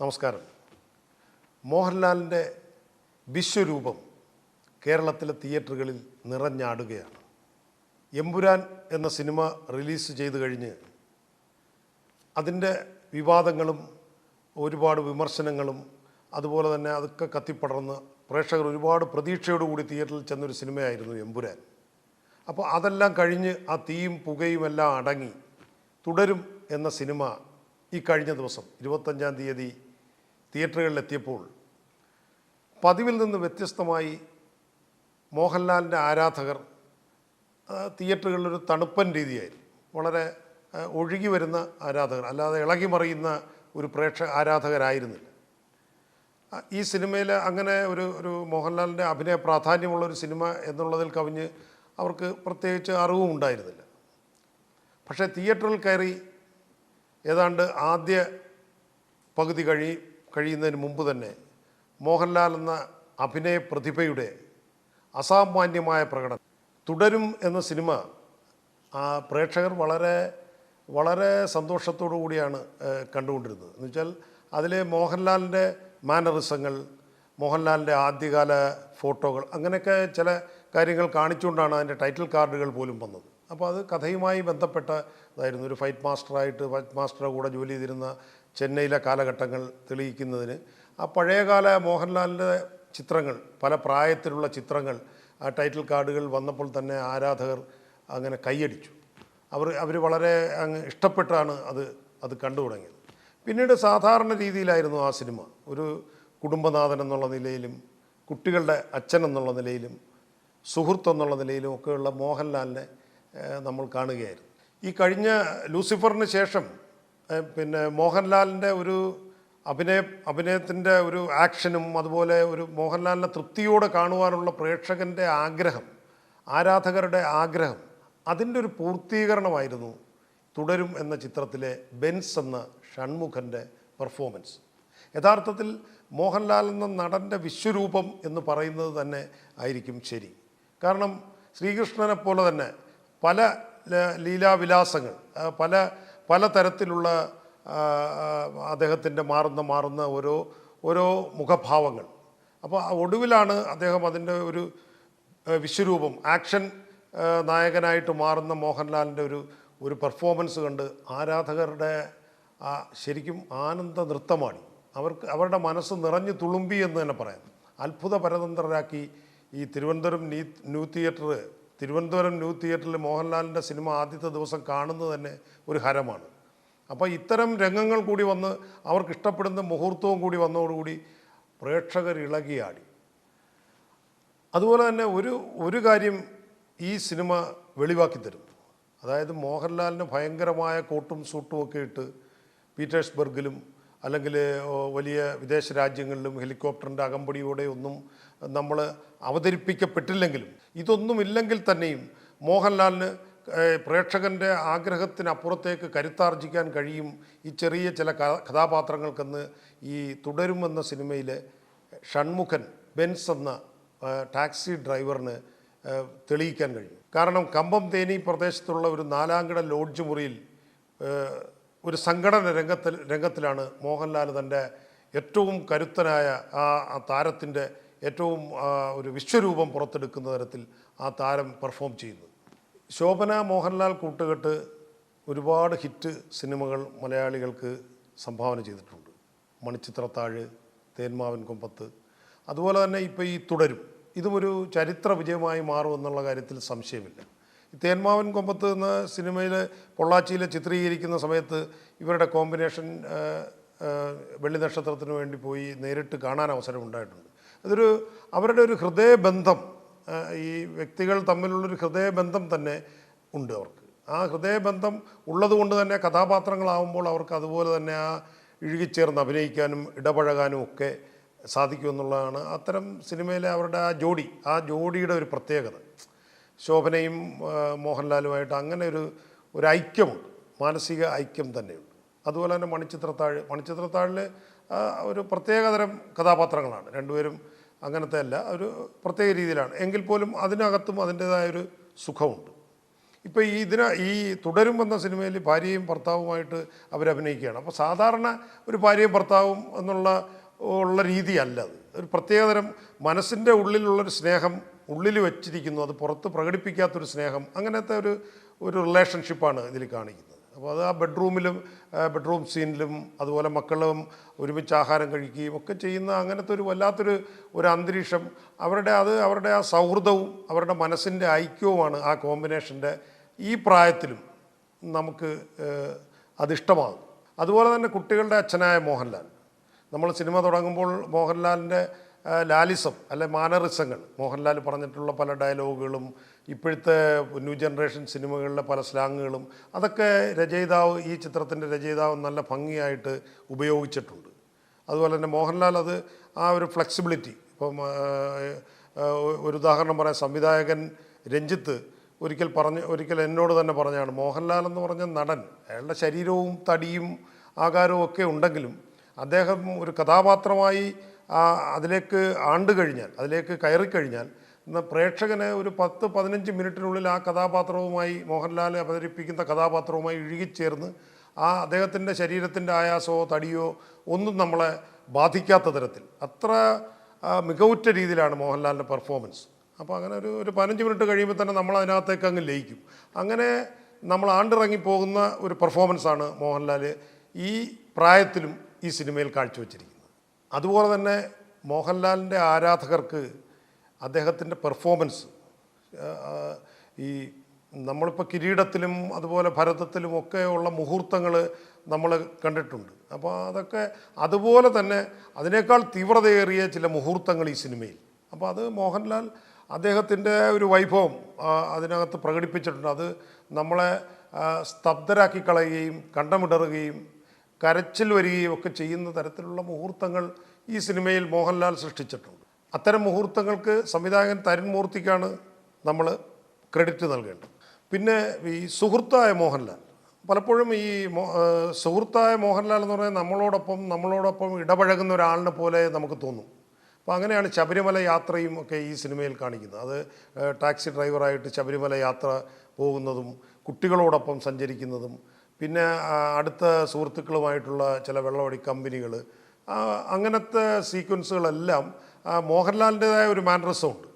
നമസ്കാരം. മോഹൻലാലിന്റെ വിശ്വരൂപം കേരളത്തിലെ തിയേറ്ററുകളിൽ നിറഞ്ഞാടുകയാണ്. എമ്പുരാൻ എന്ന സിനിമ റിലീസ് ചെയ്തു കഴിഞ്ഞ് അതിന്റെ വിവാദങ്ങളും ഒരുപാട് വിമർശനങ്ങളും അതുപോലെ തന്നെ അതൊക്കെ കത്തിപ്പടർന്ന് പ്രേക്ഷകർ ഒരുപാട് പ്രതീക്ഷയോടുകൂടി തിയേറ്ററിൽ ചെന്നൊരു സിനിമയായിരുന്നു എമ്പുരാൻ. അപ്പോൾ അതെല്ലാം കഴിഞ്ഞ് ആ തീയും പുകയും എല്ലാം അടങ്ങി തുടരും എന്ന സിനിമ ഈ കഴിഞ്ഞ ദിവസം ഇരുപത്തഞ്ചാം തീയതി തിയേറ്ററുകളിലെത്തിയപ്പോൾ പതിവിൽ നിന്ന് വ്യത്യസ്തമായി മോഹൻലാലിന്റെ ആരാധകർ തിയേറ്ററുകളിലൊരു തണുപ്പൻ രീതിയായിരുന്നു. വളരെ ഒഴുകി വരുന്ന ആരാധകർ അല്ലാതെ ഇളകി മറിയുന്ന ഒരു പ്രേക്ഷ ആരാധകരായിരുന്നില്ല. ഈ സിനിമയിൽ അങ്ങനെ ഒരു ഒരു മോഹൻലാലിന്റെ അഭിനയ പ്രാധാന്യമുള്ള ഒരു സിനിമ എന്നുള്ളതിൽ കവിഞ്ഞ് അവർക്ക് പ്രത്യേകിച്ച് അറിവും ഉണ്ടായിരുന്നില്ല. പക്ഷേ തിയേറ്ററിൽ കയറി ഏതാണ്ട് ആദ്യ പകുതി കഴി കഴിയുന്നതിന് മുമ്പ് തന്നെ മോഹൻലാൽ എന്ന അഭിനയ പ്രതിഭയുടെ അസാമാന്യമായ പ്രകടനം. തുടരും എന്ന സിനിമ പ്രേക്ഷകർ വളരെ വളരെ സന്തോഷത്തോടു കൂടിയാണ് കണ്ടുകൊണ്ടിരുന്നത്. എന്ന് വെച്ചാൽ അതിലെ മോഹൻലാലിന്റെ മാനറിസങ്ങൾ മോഹൻലാലിന്റെ ആദ്യകാല ഫോട്ടോകൾ അങ്ങനെയൊക്കെ ചില കാര്യങ്ങൾ കാണിച്ചുകൊണ്ടാണ് അതിന്റെ ടൈറ്റിൽ കാർഡുകൾ പോലും വന്നത്. അപ്പോൾ അത് കഥയുമായി ബന്ധപ്പെട്ട ഇതായിരുന്നു ഒരു ഫൈറ്റ് മാസ്റ്ററായിട്ട് ഫൈറ്റ് മാസ്റ്ററുടെ കൂടെ ജോലി ചെയ്തിരുന്ന ചെന്നൈയിലെ കാലഘട്ടങ്ങൾ തെളിയിക്കുന്നതിന് ആ പഴയകാല മോഹൻലാലിന്റെ ചിത്രങ്ങൾ പല പ്രായത്തിലുള്ള ചിത്രങ്ങൾ ആ ടൈറ്റിൽ കാർഡുകൾ വന്നപ്പോൾ തന്നെ ആരാധകർ അങ്ങനെ കൈയടിച്ചു. അവർ അവർ വളരെ അങ്ങ് ഇഷ്ടപ്പെട്ടാണ് അത് അത് കണ്ടു തുടങ്ങിയത്. പിന്നീട് സാധാരണ രീതിയിലായിരുന്നു ആ സിനിമ. ഒരു കുടുംബനാഥൻ എന്നുള്ള നിലയിലും കുട്ടികളുടെ അച്ഛൻ എന്നുള്ള നിലയിലും സുഹൃത്ത് എന്നുള്ള നിലയിലും ഒക്കെയുള്ള മോഹൻലാലിനെ നമ്മൾ കാണുകയായിരുന്നു. ഈ കഴിഞ്ഞ ലൂസിഫറിന് ശേഷം പിന്നെ മോഹൻലാലിന്റെ ഒരു അഭിനയ അഭിനയത്തിന്റെ ഒരു ആക്ഷനും അതുപോലെ ഒരു മോഹൻലാലിനെ തൃപ്തിയോടെ കാണുവാനുള്ള പ്രേക്ഷകന്റെ ആഗ്രഹം ആരാധകരുടെ ആഗ്രഹം അതിന്റെ ഒരു പൂർത്തീകരണമായിരുന്നു തുടരും എന്ന ചിത്രത്തിലെ ബെൻസ് എന്ന ഷൺമുഖന്റെ പെർഫോമൻസ് യഥാർത്ഥത്തിൽ മോഹൻലാൽ എന്ന നടന്റെ വിശ്വരൂപം എന്ന് പറയുന്നത് തന്നെ ആയിരിക്കും ശരി. കാരണം ശ്രീകൃഷ്ണനെ പോലെ തന്നെ പല ലീലാവിലാസങ്ങൾ പല പല തരത്തിലുള്ള അദ്ദേഹത്തിന്റെ മാറുന്ന മാറുന്ന ഓരോ ഓരോ മുഖഭാവങ്ങൾ. അപ്പോൾ ഒടുവിലാണ് അദ്ദേഹം അതിന്റെ ഒരു വിശ്വരൂപം ആക്ഷൻ നായകനായിട്ട് മാറുന്ന മോഹൻലാലിന്റെ ഒരു ഒരു പെർഫോമൻസ് കണ്ട് ആരാധകരുടെ ശരിക്കും ആനന്ദ നൃത്തമാണ് അവർക്ക് അവരുടെ മനസ്സ് നിറഞ്ഞു തുളുമ്പി എന്ന് തന്നെ പറയാം. അത്ഭുത പരതന്ത്രരാക്കി ഈ തിരുവനന്തപുരം നീ ന്യൂ തിയേറ്റർ തിരുവനന്തപുരം ന്യൂ തിയേറ്ററിൽ മോഹൻലാലിന്റെ സിനിമ ആദ്യത്തെ ദിവസം കാണുന്നത് തന്നെ ഒരു ഹരമാണ്. അപ്പോൾ ഇത്തരം രംഗങ്ങൾ കൂടി വന്ന് അവർക്ക് ഇഷ്ടപ്പെടുന്ന മുഹൂർത്തവും കൂടി വന്നതോടുകൂടി പ്രേക്ഷകർ ഇളകിയാടി. അതുപോലെ തന്നെ ഒരു ഒരു കാര്യം ഈ സിനിമ വെളിവാക്കി തരും. അതായത് മോഹൻലാലിന് ഭയങ്കരമായ കോട്ടും സൂട്ടും ഒക്കെ ഇട്ട് പീറ്റേഴ്സ്ബർഗിലും അല്ലെങ്കിൽ വലിയ വിദേശ രാജ്യങ്ങളിലും ഹെലികോപ്റ്ററിന്റെ അകമ്പടിയോടെ ഒന്നും നമ്മൾ അവതരിപ്പിക്കപ്പെട്ടില്ലെങ്കിലും ഇതൊന്നും ഇല്ലെങ്കിൽ തന്നെയും മോഹൻലാലിന് പ്രേക്ഷകന്റെ ആഗ്രഹത്തിനപ്പുറത്തേക്ക് കരുത്താർജിക്കാൻ കഴിയും ഈ ചെറിയ ചില കഥാപാത്രങ്ങൾക്കെന്ന് ഈ തുടരുമെന്ന സിനിമയിലെ ഷൺമുഖൻ ബെൻസ് എന്ന ടാക്സി ഡ്രൈവറിന് തെളിയിക്കാൻ കഴിയും. കാരണം കമ്പം തേനി പ്രദേശത്തുള്ള ഒരു നാലാംകിട ലോഡ്ജ് മുറിയിൽ ഒരു സംഘടന രംഗത്തിൽ രംഗത്തിലാണ് മോഹൻലാൽ തന്റെ ഏറ്റവും കരുത്തനായ ആ താരത്തിന്റെ ഏറ്റവും ഒരു വിശ്വരൂപം പുറത്തെടുക്കുന്ന തരത്തിൽ ആ താരം പെർഫോം ചെയ്യുന്നത്. ശോഭന മോഹൻലാൽ കൂട്ടുകെട്ട് ഒരുപാട് ഹിറ്റ് സിനിമകൾ മലയാളികൾക്ക് സംഭാവന ചെയ്തിട്ടുണ്ട്. മണിച്ചിത്രത്താഴ് തേന്മാവൻ കൊമ്പത്ത്. അതുപോലെ തന്നെ ഇപ്പോൾ ഈ തുടരും. ഇതും ഒരു ചരിത്ര വിജയമായി മാറുമെന്നുള്ള കാര്യത്തിൽ സംശയമില്ല. തേന്മാവൻ കൊമ്പത്ത് എന്ന സിനിമയിൽ പൊള്ളാച്ചിയിൽ ചിത്രീകരിക്കുന്ന സമയത്ത് ഇവരുടെ കോമ്പിനേഷൻ വെള്ളി നക്ഷത്രത്തിന് വേണ്ടി പോയി നേരിട്ട് കാണാൻ അവസരം ഉണ്ടായിട്ടുണ്ട്. അതൊരു അവരുടെ ഒരു ഹൃദയബന്ധം ഈ വ്യക്തികൾ തമ്മിലുള്ളൊരു ഹൃദയബന്ധം തന്നെ ഉണ്ട് അവർക്ക്. ആ ഹൃദയബന്ധം ഉള്ളതുകൊണ്ട് തന്നെ കഥാപാത്രങ്ങളാവുമ്പോൾ അവർക്ക് അതുപോലെ തന്നെ ആ ഇഴുകിച്ചേർന്ന് അഭിനയിക്കാനും ഇടപഴകാനും ഒക്കെ സാധിക്കുമെന്നുള്ളതാണ് അത്തരം സിനിമയിലെ അവരുടെ ആ ജോഡി ആ ജോഡിയുടെ ഒരു പ്രത്യേകത. ശോഭനയും മോഹൻലാലുമായിട്ട് അങ്ങനെ ഒരു ഒരു ഐക്യമുണ്ട്. മാനസിക ഐക്യം തന്നെയുണ്ട്. അതുപോലെ തന്നെ മണിച്ചിത്രത്താഴ് മണിച്ചിത്രത്താഴിൽ ഒരു പ്രത്യേകതരം കഥാപാത്രങ്ങളാണ്. രണ്ടുപേരും അങ്ങനത്തെ അല്ല ഒരു പ്രത്യേക രീതിയിലാണ്. എങ്കിൽ പോലും അതിനകത്തും അതിന്റേതായൊരു സുഖമുണ്ട്. ഇപ്പോൾ ഈ ഇതിന ഈ തുടരും എന്ന സിനിമയിൽ ഭാര്യയും ഭർത്താവുമായിട്ട് അവരഭിനയിക്കുകയാണ്. അപ്പോൾ സാധാരണ ഒരു ഭാര്യയും ഭർത്താവും എന്നുള്ള ഉള്ള രീതിയല്ല അത്. ഒരു പ്രത്യേകതരം മനസ്സിന്റെ ഉള്ളിലുള്ളൊരു സ്നേഹം ഉള്ളിൽ വെച്ചിരിക്കുന്നു അത് പുറത്ത് പ്രകടിപ്പിക്കാത്തൊരു സ്നേഹം അങ്ങനത്തെ ഒരു ഒരു റിലേഷൻഷിപ്പാണ് ഇതിൽ കാണിക്കുന്നത്. അപ്പോൾ അത് ആ ബെഡ്റൂമിലും ബെഡ്റൂം സീനിലും അതുപോലെ മക്കളും ഒരുമിച്ച് ആഹാരം കഴിക്കുകയും ഒക്കെ ചെയ്യുന്ന അങ്ങനത്തെ ഒരു വല്ലാത്തൊരു ഒരു അന്തരീക്ഷം അവരുടെ അത് അവരുടെ ആ സൗഹൃദവും അവരുടെ മനസ്സിന്റെ ഐക്യവുമാണ് ആ കോമ്പിനേഷന്റെ ഈ പ്രായത്തിലും നമുക്ക് അതിഷ്ടമാകും അതുപോലെ തന്നെ കുട്ടികളുടെ അച്ഛനായ മോഹൻലാൽ. നമ്മൾ സിനിമ തുടങ്ങുമ്പോൾ മോഹൻലാലിന്റെ ലാലിസം അല്ലെ മാനറിസങ്ങൾ. മോഹൻലാൽ പറഞ്ഞിട്ടുള്ള പല ഡയലോഗുകളും ഇപ്പോഴത്തെ ന്യൂ ജനറേഷൻ സിനിമകളിലെ പല സ്ലാങ്ങുകളും അതൊക്കെ രചയിതാവ് ഈ ചിത്രത്തിന്റെ രചയിതാവ് നല്ല ഭംഗിയായിട്ട് ഉപയോഗിച്ചിട്ടുണ്ട്. അതുപോലെ തന്നെ മോഹൻലാൽ അത് ആ ഒരു ഫ്ലെക്സിബിലിറ്റി ഇപ്പം ഒരു ഉദാഹരണം പറയാം. സംവിധായകൻ രഞ്ജിത്ത് ഒരിക്കൽ പറഞ്ഞ് ഒരിക്കൽ എന്നോട് തന്നെ പറഞ്ഞാണ് മോഹൻലാൽ എന്ന് പറഞ്ഞ നടൻ അയാളുടെ ശരീരവും തടിയും ആകാരവും ഒക്കെ ഉണ്ടെങ്കിലും അദ്ദേഹം ഒരു കഥാപാത്രമായി ആ അതിലേക്ക് ആണ്ട് കഴിഞ്ഞാൽ അതിലേക്ക് കയറിക്കഴിഞ്ഞാൽ പ്രേക്ഷകന് ഒരു പത്ത് പതിനഞ്ച് മിനിറ്റിനുള്ളിൽ ആ കഥാപാത്രവുമായി മോഹൻലാൽ അവതരിപ്പിക്കുന്ന കഥാപാത്രവുമായി ഇഴുകിച്ചേർന്ന് ആ അദ്ദേഹത്തിന്റെ ശരീരത്തിന്റെ ആയാസമോ തടിയോ ഒന്നും നമ്മളെ ബാധിക്കാത്ത തരത്തിൽ അത്ര മികവുറ്റ രീതിയിലാണ് മോഹൻലാലിന്റെ പെർഫോമൻസ്. അപ്പോൾ അങ്ങനെ ഒരു ഒരു പതിനഞ്ച് മിനിറ്റ് കഴിയുമ്പോൾ തന്നെ നമ്മൾ അതിനകത്തേക്ക് അങ്ങ് ലയിക്കും. അങ്ങനെ നമ്മൾ ആണ്ടിറങ്ങി പോകുന്ന ഒരു പെർഫോമൻസാണ് മോഹൻലാൽ ഈ പ്രായത്തിലും ഈ സിനിമയിൽ കാഴ്ചവെച്ചിരിക്കുന്നത്. അതുപോലെ തന്നെ മോഹൻലാലിന്റെ ആരാധകർക്ക് അദ്ദേഹത്തിന്റെ പെർഫോമൻസ് ഈ നമ്മളിപ്പോൾ കിരീടത്തിലും അതുപോലെ ഭരതത്തിലും ഒക്കെ ഉള്ള മുഹൂർത്തങ്ങൾ നമ്മൾ കണ്ടിട്ടുണ്ട്. അപ്പോൾ അതൊക്കെ അതുപോലെ തന്നെ അതിനേക്കാൾ തീവ്രതയേറിയ ചില മുഹൂർത്തങ്ങൾ ഈ സിനിമയിൽ. അപ്പോൾ അത് മോഹൻലാൽ അദ്ദേഹത്തിന്റെ ഒരു വൈഭവം അതിനകത്ത് പ്രകടിപ്പിച്ചിട്ടുണ്ട്. അത് നമ്മളെ സ്തബ്ധരാക്കി കളയുകയും കണ്ടമിടറുകയും കരച്ചിൽ വരികയും ഒക്കെ ചെയ്യുന്ന തരത്തിലുള്ള മുഹൂർത്തങ്ങൾ ഈ സിനിമയിൽ മോഹൻലാൽ സൃഷ്ടിച്ചിട്ടുണ്ട്. അത്തരം മുഹൂർത്തങ്ങൾക്ക് സംവിധായകൻ തരുൺ മൂർത്തിക്കാണ് നമ്മൾ ക്രെഡിറ്റ് നൽകേണ്ടത്. പിന്നെ ഈ സുഹൃത്തായ മോഹൻലാൽ. പലപ്പോഴും ഈ സുഹൃത്തായ മോഹൻലാൽ എന്ന് പറഞ്ഞാൽ നമ്മളോടൊപ്പം നമ്മളോടൊപ്പം ഇടപഴകുന്ന ഒരാളിനെ പോലെ നമുക്ക് തോന്നും. അപ്പോൾ അങ്ങനെയാണ് ശബരിമല യാത്രയും ഒക്കെ ഈ സിനിമയിൽ കാണിക്കുന്നത്. അത് ടാക്സി ഡ്രൈവറായിട്ട് ശബരിമല യാത്ര പോകുന്നതും കുട്ടികളോടൊപ്പം സഞ്ചരിക്കുന്നതും പിന്നെ അടുത്ത സുഹൃത്തുക്കളുമായിട്ടുള്ള ചില വെള്ളമടി കമ്പനികൾ അങ്ങനത്തെ സീക്വൻസുകളെല്ലാം മോഹൻലാലിന്റെതായ ഒരു മാൻഡ്രസ്സുണ്ട്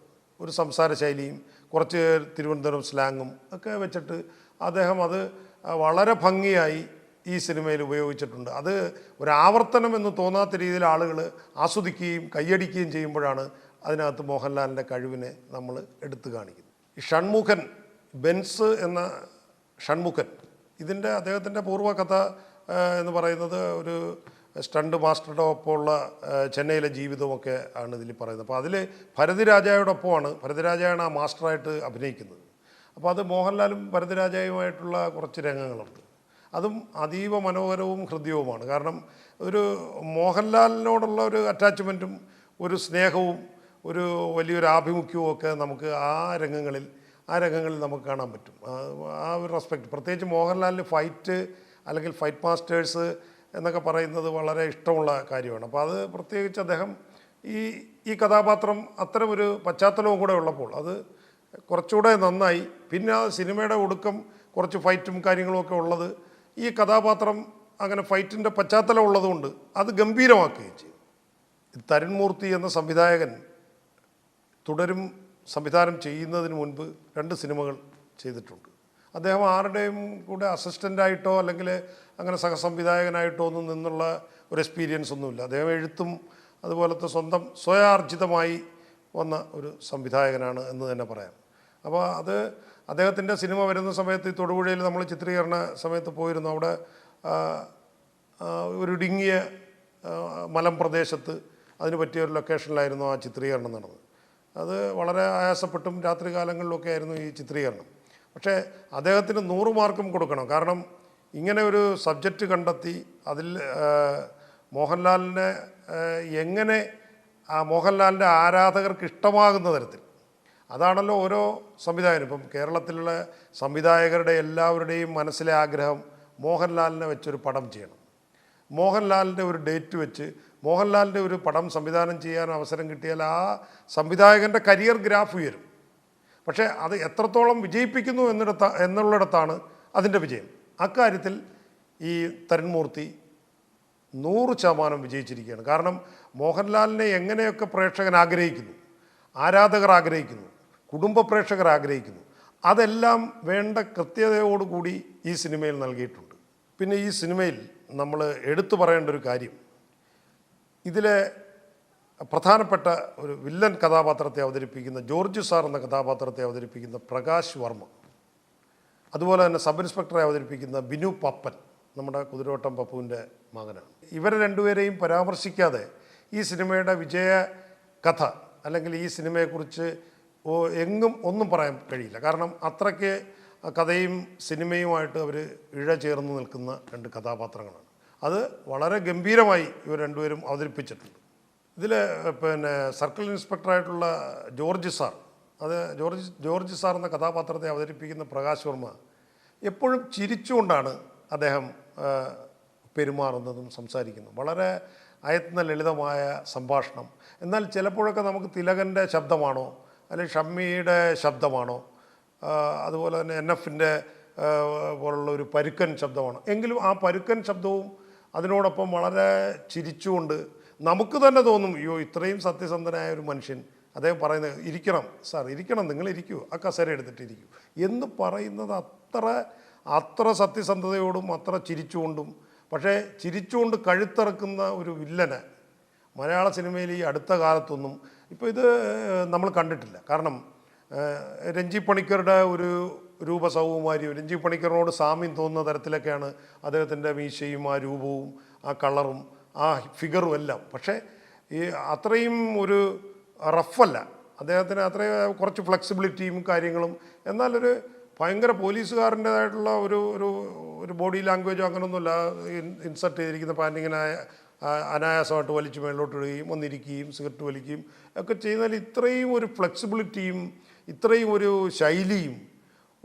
ഒരു സംസാര ശൈലിയും കുറച്ച് തിരുവനന്തപുരം സ്ലാങ്ങും ഒക്കെ വെച്ചിട്ട് അദ്ദേഹം അത് വളരെ ഭംഗിയായി ഈ സിനിമയിൽ ഉപയോഗിച്ചിട്ടുണ്ട്. അത് ഒരു ആവർത്തനം എന്ന് തോന്നാത്ത രീതിയിൽ ആളുകൾ ആസ്വദിക്കുകയും കൈയടിക്കുകയും ചെയ്യുമ്പോഴാണ് അതിനകത്ത് മോഹൻലാലിന്റെ കഴിവിനെ നമ്മൾ എടുത്തു കാണിക്കുന്നത്. ഈ ഷൺമുഖൻ ബെൻസ് എന്ന ഷൺമുഖൻ ഇതിന്റെ അദ്ദേഹത്തിന്റെ പൂർവകഥ എന്ന് പറയുന്നത് ഒരു സ്റ്റണ്ട് മാസ്റ്ററുടെ ഒപ്പമുള്ള ചെന്നൈയിലെ ജീവിതമൊക്കെ ആണ് ഇതിൽ പറയുന്നത്. അപ്പോൾ അതിൽ ഭരതിരാജയോടൊപ്പമാണ് ഭരതിരാജയാണ് ആ മാസ്റ്ററായിട്ട് അഭിനയിക്കുന്നത്. അപ്പോൾ അത് മോഹൻലാലും ഭരതിരാജയുമായിട്ടുള്ള കുറച്ച് രംഗങ്ങളുണ്ട്. അതും അതീവ മനോഹരവും ഹൃദ്യവുമാണ്. കാരണം ഒരു മോഹൻലാലിനോടുള്ള ഒരു അറ്റാച്ച്മെന്റും ഒരു സ്നേഹവും ഒരു വലിയൊരു ആഭിമുഖ്യവും ഒക്കെ നമുക്ക് ആ രംഗങ്ങളിൽ ആ രംഗങ്ങളിൽ നമുക്ക് കാണാൻ പറ്റും. ആ- ഒരു റെസ്പെക്റ്റ് പ്രത്യേകിച്ച് മോഹൻലാലിന് ഫൈറ്റ് അല്ലെങ്കിൽ ഫൈറ്റ് മാസ്റ്റേഴ്സ് എന്നൊക്കെ പറയുന്നത് വളരെ ഇഷ്ടമുള്ള കാര്യമാണ്. അപ്പോൾ അത് പ്രത്യേകിച്ച് അദ്ദേഹം ഈ ഈ കഥാപാത്രം അത്തരം ഒരു പശ്ചാത്തലവും കൂടെ ഉള്ളപ്പോൾ അത് കുറച്ചുകൂടെ നന്നായി. പിന്നെ ആ സിനിമയുടെ ഒടുക്കം കുറച്ച് ഫൈറ്റും കാര്യങ്ങളും ഒക്കെ ഉള്ളത് ഈ കഥാപാത്രം അങ്ങനെ ഫൈറ്റിന്റെ പശ്ചാത്തലം ഉള്ളതുകൊണ്ട് അത് ഗംഭീരമാക്കുകയും ചെയ്യും തരുൺമൂർത്തി എന്ന സംവിധായകൻ തുടരും സംവിധാനം ചെയ്യുന്നതിന് മുൻപ് രണ്ട് സിനിമകൾ ചെയ്തിട്ടുണ്ട്. അദ്ദേഹം ആരുടെയും കൂടെ അസിസ്റ്റന്റായിട്ടോ അല്ലെങ്കിൽ അങ്ങനെ സഹസംവിധായകനായിട്ടോ ഒന്നും നിന്നുള്ള ഒരു എക്സ്പീരിയൻസ് ഒന്നുമില്ല. അദ്ദേഹം എഴുത്തും അതുപോലത്തെ സ്വന്തം സ്വയാർജിതമായി വന്ന ഒരു സംവിധായകനാണ് എന്ന് തന്നെ പറയാം. അപ്പോൾ അത് അദ്ദേഹത്തിന്റെ സിനിമ വരുന്ന സമയത്ത് ഈ തൊടുപുഴയിൽ നമ്മൾ ചിത്രീകരണ സമയത്ത് പോയിരുന്നു. അവിടെ ഒരു ഇടുങ്ങിയ മലം പ്രദേശത്ത് അതിന് പറ്റിയ ഒരു ലൊക്കേഷനിലായിരുന്നു ആ ചിത്രീകരണം നടന്നത്. അത് വളരെ ആയാസപ്പെട്ടും രാത്രി കാലങ്ങളിലൊക്കെ ആയിരുന്നു ഈ ചിത്രീകരണം. പക്ഷേ അദ്ദേഹത്തിന് നൂറ് മാർക്കും കൊടുക്കണം. കാരണം ഇങ്ങനെ ഒരു സബ്ജക്റ്റ് കണ്ടെത്തി അതിൽ മോഹൻലാലിനെ എങ്ങനെ ആ മോഹൻലാലിന്റെ ആരാധകർക്ക് ഇഷ്ടമാകുന്ന തരത്തിൽ. അതാണല്ലോ ഓരോ സംവിധായകനും. ഇപ്പം കേരളത്തിലുള്ള സംവിധായകരുടെ എല്ലാവരുടെയും മനസ്സിലെ ആഗ്രഹം മോഹൻലാലിനെ വെച്ചൊരു പടം ചെയ്യണം. മോഹൻലാലിന്റെ ഒരു ഡേറ്റ് വെച്ച് മോഹൻലാലിന്റെ ഒരു പടം സംവിധാനം ചെയ്യാൻ അവസരം കിട്ടിയാൽ ആ സംവിധായകന്റെ കരിയർ ഗ്രാഫ് ഉയരും. പക്ഷേ അത് എത്രത്തോളം വിജയിപ്പിക്കുന്നു എന്നിടത്ത എന്നുള്ളിടത്താണ് അതിന്റെ വിജയം. അക്കാര്യത്തിൽ ഈ തരൺമൂർത്തി നൂറ് ശതമാനം വിജയിച്ചിരിക്കുകയാണ്. കാരണം മോഹൻലാലിനെ എങ്ങനെയൊക്കെ പ്രേക്ഷകൻ ആഗ്രഹിക്കുന്നു ആരാധകർ ആഗ്രഹിക്കുന്നു കുടുംബ പ്രേക്ഷകർ ആഗ്രഹിക്കുന്നു അതെല്ലാം വേണ്ട കൃത്യതയോടുകൂടി ഈ സിനിമയിൽ നൽകിയിട്ടുണ്ട്. പിന്നെ ഈ സിനിമയിൽ നമ്മൾ എടുത്തു പറയേണ്ട ഒരു കാര്യം. ഇതിലെ പ്രധാനപ്പെട്ട ഒരു വില്ലൻ കഥാപാത്രത്തെ അവതരിപ്പിക്കുന്ന ജോർജ് സാർ എന്ന കഥാപാത്രത്തെ അവതരിപ്പിക്കുന്ന പ്രകാശ് വർമ്മ. അതുപോലെ തന്നെ സബ് ഇൻസ്പെക്ടറെ അവതരിപ്പിക്കുന്ന ബിനു പപ്പൻ നമ്മുടെ കുതിരോട്ടം പപ്പുവിന്റെ മകനാണ്. ഇവരെ രണ്ടുപേരെയും പരാമർശിക്കാതെ ഈ സിനിമയുടെ വിജയ കഥ അല്ലെങ്കിൽ ഈ സിനിമയെക്കുറിച്ച് എങ്ങും ഒന്നും പറയാൻ കഴിയില്ല. കാരണം അത്രയ്ക്ക് കഥയും സിനിമയുമായിട്ട് അവർ ഇഴ ചേർന്ന് നിൽക്കുന്ന രണ്ട് കഥാപാത്രങ്ങളാണ്. അത് വളരെ ഗംഭീരമായി ഇവർ രണ്ടുപേരും അവതരിപ്പിച്ചിട്ടുണ്ട്. ഇതിൽ പിന്നെ സർക്കിൾ ഇൻസ്പെക്ടറായിട്ടുള്ള ജോർജ് സാർ അത് ജോർജ് ജോർജ് സാർ എന്ന കഥാപാത്രത്തെ അവതരിപ്പിക്കുന്ന പ്രകാശ് വർമ്മ എപ്പോഴും ചിരിച്ചുകൊണ്ടാണ് അദ്ദേഹം പെരുമാറുന്നതും സംസാരിക്കുന്നതും. വളരെ അയത്ന ലളിതമായ സംഭാഷണം. എന്നാൽ ചിലപ്പോഴൊക്കെ നമുക്ക് തിലകന്റെ ശബ്ദമാണോ അല്ലെങ്കിൽ ഷമ്മിയുടെ ശബ്ദമാണോ അതുപോലെ തന്നെ എൻ എഫിന്റെ പോലുള്ള ഒരു പരുക്കൻ ശബ്ദമാണ് എങ്കിലും ആ പരുക്കൻ ശബ്ദവും അതിനോടൊപ്പം വളരെ ചിരിച്ചുകൊണ്ട് നമുക്ക് തന്നെ തോന്നും അയ്യോ ഇത്രയും സത്യസന്ധനായ ഒരു മനുഷ്യൻ അദ്ദേഹം പറയുന്നത് ഇരിക്കണം സാർ ഇരിക്കണം നിങ്ങൾ ഇരിക്കൂ ആ കസേര എടുത്തിട്ട് ഇരിക്കൂ. എന്ന് പറയുന്നത് അത്ര അത്ര സത്യസന്ധതയോടും അത്ര ചിരിച്ചുകൊണ്ടും പക്ഷേ ചിരിച്ചുകൊണ്ട് കഴുത്തിറക്കുന്ന ഒരു വില്ലന് മലയാള സിനിമയിൽ ഈ അടുത്ത കാലത്തൊന്നും ഇപ്പോൾ ഇത് നമ്മൾ കണ്ടിട്ടില്ല. കാരണം രഞ്ജി പണിക്കരുടെ ഒരു രൂപസൗകുമാര്യവും രഞ്ജി പണിക്കറിനോട് സാമ്യം തോന്നുന്ന തരത്തിലൊക്കെയാണ് അദ്ദേഹത്തിന്റെ മീശയും ആ രൂപവും ആ കളറും ആ ഫിഗറും എല്ലാം. പക്ഷേ ഈ അത്രയും ഒരു റഫല്ല അദ്ദേഹത്തിന് അത്രയും കുറച്ച് ഫ്ലെക്സിബിലിറ്റിയും കാര്യങ്ങളും എന്നാലൊരു ഭയങ്കര പോലീസുകാരന്റെതായിട്ടുള്ള ഒരു ഒരു ഒരു ബോഡി ലാംഗ്വേജോ അങ്ങനെയൊന്നുമില്ല ഇൻസർട്ട് ചെയ്തിരിക്കുന്ന പാന്റിങ്ങനായ അനായാസമായിട്ട് വലിച്ചു മേളിലോട്ട് ഇടുകയും വന്നിരിക്കുകയും സിഗരറ്റ് വലിക്കുകയും ഒക്കെ ചെയ്യുന്നതിൽ ഇത്രയും ഒരു ഫ്ലെക്സിബിലിറ്റിയും ഇത്രയും ഒരു ശൈലിയും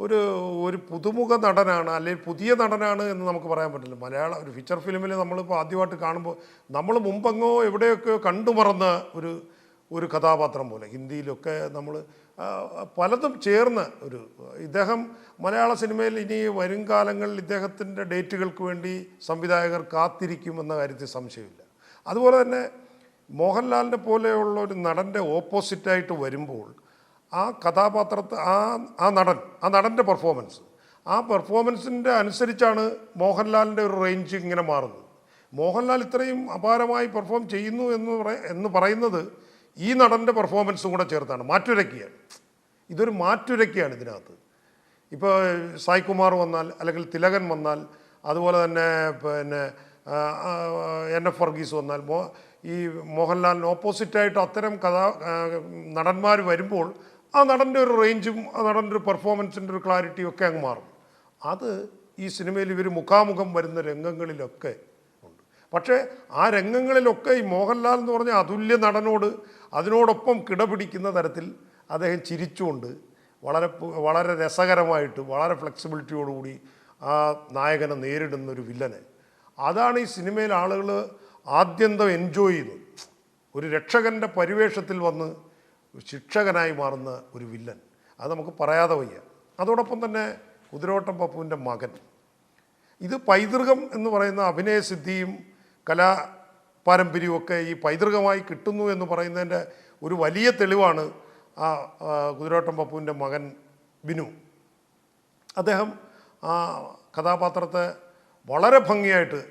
ഒരു ഒരു പുതുമുഖ നടനാണ് അല്ലെങ്കിൽ പുതിയ നടനാണ് എന്ന് നമുക്ക് പറയാൻ പറ്റില്ല. മലയാള ഒരു ഫീച്ചർ ഫിലിമിൽ നമ്മളിപ്പോൾ ആദ്യമായിട്ട് കാണുമ്പോൾ നമ്മൾ മുമ്പെങ്ങോ എവിടെയൊക്കെ കണ്ടുമറന്ന ഒരു ഒരു കഥാപാത്രം പോലെ. ഹിന്ദിയിലൊക്കെ നമ്മൾ പലതും ചേർന്ന് ഒരു ഇദ്ദേഹം മലയാള സിനിമയിൽ ഇനി വരും കാലങ്ങളിൽ ഇദ്ദേഹത്തിന്റെ ഡേറ്റുകൾക്ക് വേണ്ടി സംവിധായകർ കാത്തിരിക്കുമെന്ന കാര്യത്തിൽ സംശയമില്ല. അതുപോലെ തന്നെ മോഹൻലാലിനെ പോലെയുള്ള ഒരു നടന്റെ ഓപ്പോസിറ്റായിട്ട് വരുമ്പോൾ ആ കഥാപാത്രത്തെ ആ ആ നടൻ ആ നടന്റെ പെർഫോമൻസ് ആ പെർഫോമൻസിന്റെ അനുസരിച്ചാണ് മോഹൻലാലിന്റെ ഒരു റേഞ്ച് ഇങ്ങനെ മാറുന്നത്. മോഹൻലാൽ ഇത്രയും അപാരമായി പെർഫോം ചെയ്യുന്നു എന്ന് എന്ന് പറയുന്നത് ഈ നടന്റെ പെർഫോമൻസും കൂടെ ചേർത്താണ്. മാറ്റുരയ്ക്കുകയാണ് ഇതൊരു മാറ്റുരക്കിയാണ് ഇതിനകത്ത്. ഇപ്പോൾ സായ്കുമാർ വന്നാൽ അല്ലെങ്കിൽ തിലകൻ വന്നാൽ അതുപോലെ തന്നെ പിന്നെ എൻ എഫ് വർഗീസ് വന്നാൽ മോ ഈ മോഹൻലാലിന് ഓപ്പോസിറ്റായിട്ട് അത്തരം കഥാ നടന്മാർ വരുമ്പോൾ ആ നടന്റെ ഒരു റേഞ്ചും ആ നടന്റെ ഒരു പെർഫോമൻസിന്റെ ഒരു ക്ലാരിറ്റിയും ഒക്കെ അങ്ങ് മാറും. അത് ഈ സിനിമയിൽ ഇവർ മുഖാമുഖം വരുന്ന രംഗങ്ങളിലൊക്കെ ഉണ്ട്. പക്ഷേ ആ രംഗങ്ങളിലൊക്കെ ഈ മോഹൻലാൽ എന്ന് പറഞ്ഞ അതുല്യ നടനോട് അതിനോടൊപ്പം കിടപിടിക്കുന്ന തരത്തിൽ അദ്ദേഹം ചിരിച്ചുകൊണ്ട് വളരെ വളരെ രസകരമായിട്ട് വളരെ ഫ്ലെക്സിബിലിറ്റിയോടുകൂടി ആ നായകനെ നേരിടുന്ന ഒരു വില്ലനെ. അതാണ് ഈ സിനിമയിൽ ആളുകൾ ആദ്യന്തം എൻജോയ് ചെയ്യുന്നത് ഒരു രക്ഷകന്റെ പരിവേഷത്തിൽ വന്ന് ശിക്ഷകനായി മാറുന്ന ഒരു വില്ലൻ. അത് നമുക്ക് പറയാതെ വയ്യ. അതോടൊപ്പം തന്നെ കുതിരോട്ടം പപ്പുവിന്റെ മകൻ. ഇത് പൈതൃകം എന്ന് പറയുന്ന അഭിനയസിദ്ധിയും കലാ പാരമ്പര്യവും ഒക്കെ ഈ പൈതൃകമായി കിട്ടുന്നു എന്ന് പറയുന്നതിന്റെ ഒരു വലിയ തെളിവാണ് ആ, കുതിരോട്ടം പപ്പുവിന്റെ മകൻ ബിനു. അദ്ദേഹം ആ കഥാപാത്രത്തെ വളരെ ഭംഗിയായിട്ട്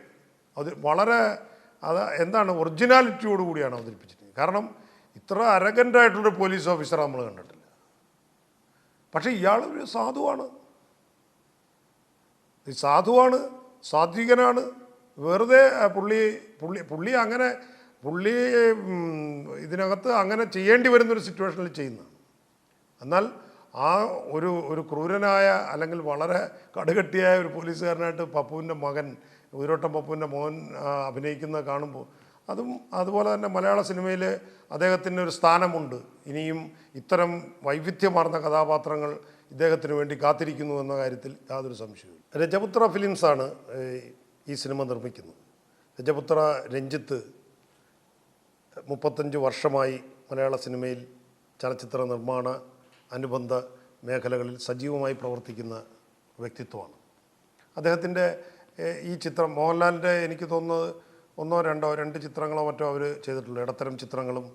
അത് വളരെ അത് എന്താണ് ഒറിജിനാലിറ്റിയോടുകൂടിയാണ് അവതരിപ്പിച്ചിരിക്കുന്നത്. കാരണം ഇത്ര അരകന്റായിട്ടുള്ളൊരു പോലീസ് ഓഫീസർ നമ്മൾ കണ്ടിട്ടില്ല. പക്ഷേ ഇയാളൊരു ഒരു സാധുവാണ്. സാധുവാണ് സാത്വികനാണ്. വെറുതെ പുള്ളി പുള്ളി പുള്ളി അങ്ങനെ പുള്ളി ഇതിനകത്ത് അങ്ങനെ ചെയ്യേണ്ടി വരുന്നൊരു സിറ്റുവേഷനിൽ ചെയ്യുന്നതാണ്. എന്നാൽ ആ ഒരു ഒരു ക്രൂരനായ അല്ലെങ്കിൽ വളരെ കടുകട്ടിയായ ഒരു പോലീസുകാരനായിട്ട് പപ്പുവിന്റെ മകൻ ഉയരോട്ടം പപ്പുവിന്റെ മോൻ അഭിനയിക്കുന്ന കാണുമ്പോൾ അതും അതുപോലെ തന്നെ മലയാള സിനിമയിൽ അദ്ദേഹത്തിന് ഒരു സ്ഥാനമുണ്ട്. ഇനിയും ഇത്തരം വൈവിധ്യമാർന്ന കഥാപാത്രങ്ങൾ ഇദ്ദേഹത്തിന് വേണ്ടി കാത്തിരിക്കുന്നു എന്ന കാര്യത്തിൽ യാതൊരു സംശയവും രജപുത്ര ഫിലിംസാണ് ഈ സിനിമ നിർമ്മിക്കുന്നത്. രജപുത്ര രഞ്ജിത്ത് മുപ്പത്തഞ്ച് വർഷമായി മലയാള സിനിമയിൽ ചലച്ചിത്ര നിർമ്മാണ അനുബന്ധ മേഖലകളിൽ സജീവമായി പ്രവർത്തിക്കുന്ന വ്യക്തിത്വമാണ്. അദ്ദേഹത്തിന്റെ ഈ ചിത്രം മോഹൻലാലിന്റെ എനിക്ക് തോന്നുന്നത് ഒന്നോ രണ്ടോ രണ്ട് ചിത്രങ്ങളോ മറ്റോ അവർ ചെയ്തിട്ടുള്ളൂ. ഇടത്തരം ചിത്രങ്ങളും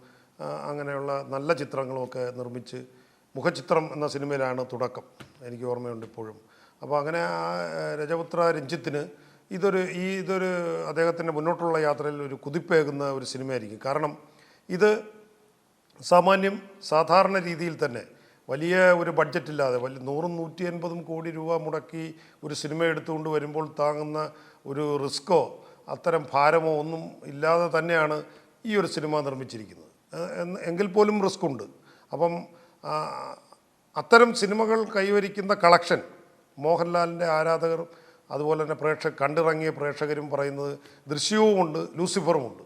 അങ്ങനെയുള്ള നല്ല ചിത്രങ്ങളുമൊക്കെ നിർമ്മിച്ച് മുഖചിത്രം എന്ന സിനിമയിലാണ് തുടക്കം. എനിക്ക് ഓർമ്മയുണ്ട് ഇപ്പോഴും. അപ്പോൾ അങ്ങനെ ആ രജപുത്ര രഞ്ജിത്തിന് ഇതൊരു ഈ ഇതൊരു അദ്ദേഹത്തിന്റെ മുന്നോട്ടുള്ള യാത്രയിൽ ഒരു കുതിപ്പേകുന്ന ഒരു സിനിമയായിരിക്കും. കാരണം ഇത് സാമാന്യം സാധാരണ രീതിയിൽ തന്നെ വലിയ ഒരു ബഡ്ജറ്റില്ലാതെ വലിയ നൂറും നൂറ്റി അൻപതും കോടി രൂപ മുടക്കി ഒരു സിനിമ എടുത്തുകൊണ്ട് വരുമ്പോൾ താങ്ങുന്ന ഒരു റിസ്ക്കോ അത്തരം ഭാരമോ ഒന്നും ഇല്ലാതെ തന്നെയാണ് ഈ ഒരു സിനിമ നിർമ്മിച്ചിരിക്കുന്നത്. എങ്കിൽ പോലും റിസ്ക് ഉണ്ട് അപ്പം അത്തരം സിനിമകൾ കൈവരിക്കുന്ന കളക്ഷൻ മോഹൻലാലിന്റെ ആരാധകർ അതുപോലെ തന്നെ പ്രേക്ഷക കണ്ടിറങ്ങിയ പ്രേക്ഷകരും പറയുന്നത് ദൃശ്യവുമുണ്ട് ലൂസിഫറുമുണ്ട്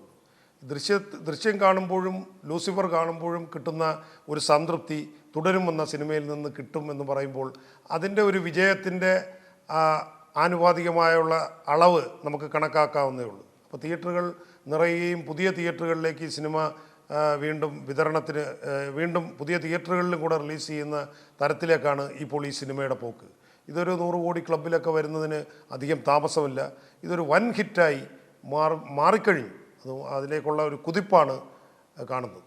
ദൃശ്യ ദൃശ്യം കാണുമ്പോഴും ലൂസിഫർ കാണുമ്പോഴും കിട്ടുന്ന ഒരു സംതൃപ്തി തുടരുമെന്ന സിനിമയിൽ നിന്ന് കിട്ടും എന്ന് പറയുമ്പോൾ അതിന്റെ ഒരു വിജയത്തിന്റെ ആനുപാതികമായുള്ള അളവ് നമുക്ക് കണക്കാക്കാവുന്നേ ഉള്ളൂ. അപ്പോൾ തിയേറ്ററുകൾ നിറയുകയും പുതിയ തിയേറ്ററുകളിലേക്ക് സിനിമ വീണ്ടും വിതരണത്തിന് വീണ്ടും പുതിയ തിയേറ്ററുകളിലും കൂടെ റിലീസ് ചെയ്യുന്ന തരത്തിലേക്കാണ് ഇപ്പോൾ ഈ സിനിമയുടെ പോക്ക്. ഇതൊരു നൂറ് കോടി ക്ലബിലൊക്കെ വരുന്നതിന് അധികം താമസമില്ല. ഇതൊരു വൻ ഹിറ്റായി മാറി മാറിക്കഴിഞ്ഞു. അത് അതിലേക്കുള്ള ഒരു കുതിപ്പാണ് കാണുന്നത്.